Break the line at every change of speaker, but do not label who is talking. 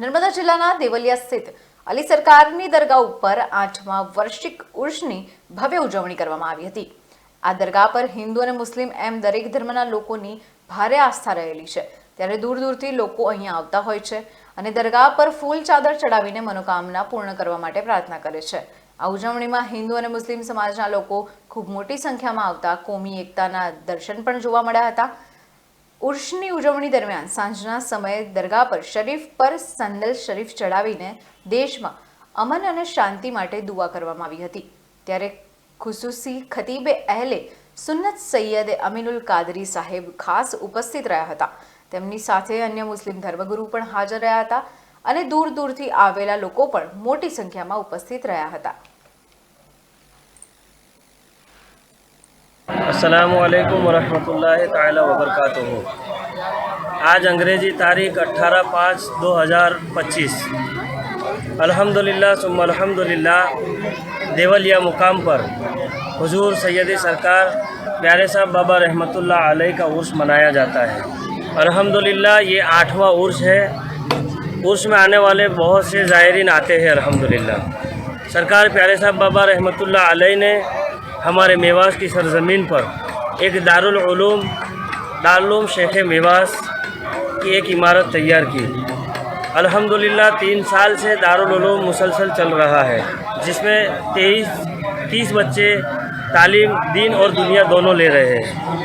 નર્મદા જિલ્લાના દેવલિયા સ્થિત અલી સરકારની દરગાહ ઉપર આઠમા વાર્ષિક ઉર્ષની ભવ્ય ઉજવણી કરવામાં આવી હતી. આ દરગાહ પર હિન્દુ અને મુસ્લિમ એમ દરેક ધર્મના લોકોની ભારે આસ્થા રહેલી છે. ત્યારે દૂર દૂરથી લોકો અહીંયા આવતા હોય છે અને દરગાહ પર ફૂલ ચાદર ચડાવીને મનોકામના પૂર્ણ કરવા માટે પ્રાર્થના કરે છે. આ ઉજવણીમાં હિન્દુ અને મુસ્લિમ સમાજના લોકો ખૂબ મોટી સંખ્યામાં આવતા કોમી એકતાના દર્શન પણ જોવા મળ્યા હતા. ઉર્ષની ઉજવણી દરમિયાન સાંજના સમયે દરગાહ પર શરીફ પર સંદલ શરીફ ચડાવીને દેશમાં અમન અને શાંતિ માટે દુઆ કરવામાં આવી હતી. ત્યારે ખુસુસી ખતીબે અહેલે સુન્નત સૈયદ અમીનુલ કાદરી સાહેબ ખાસ ઉપસ્થિત રહ્યા હતા. તેમની સાથે અન્ય મુસ્લિમ ધર્મગુરુ પણ હાજર રહ્યા હતા અને દૂર દૂરથી આવેલા લોકો પણ મોટી સંખ્યામાં ઉપસ્થિત રહ્યા હતા.
असलकम वरहमतुल्लाहि ताला वबरकातुहू। आज अंग्रेज़ी तारीख 18 पाँच दो हज़ार पच्चीस। अल्हम्दुलिल्लाह सुम्मा अल्हम्दुलिल्लाह, देवलिया मुकाम पर हुजूर सैयदी सरकार, प्यारे साहब बाबा रहमतुल्लाह अलैह का उर्स मनाया जाता है। अल्हम्दुलिल्लाह, ये आठवां उर्स है। उर्स में आने वाले बहुत से ज़ायरीन आते हैं, अल्हम्दुलिल्लाह। सरकार प्यारे साहब बाबा रहमतुल्लाह अलैह ने हमारे मेवास की सरज़मीन पर एक दारूम दारुल शेख मेवास की एक इमारत तैयार की। अल्हम्दुलिल्लाह, तीन साल से दारुल उलूम मुसलसल चल रहा है, जिसमें तेईस, तीस बच्चे तालीम, दीन और दुनिया दोनों ले रहे हैं।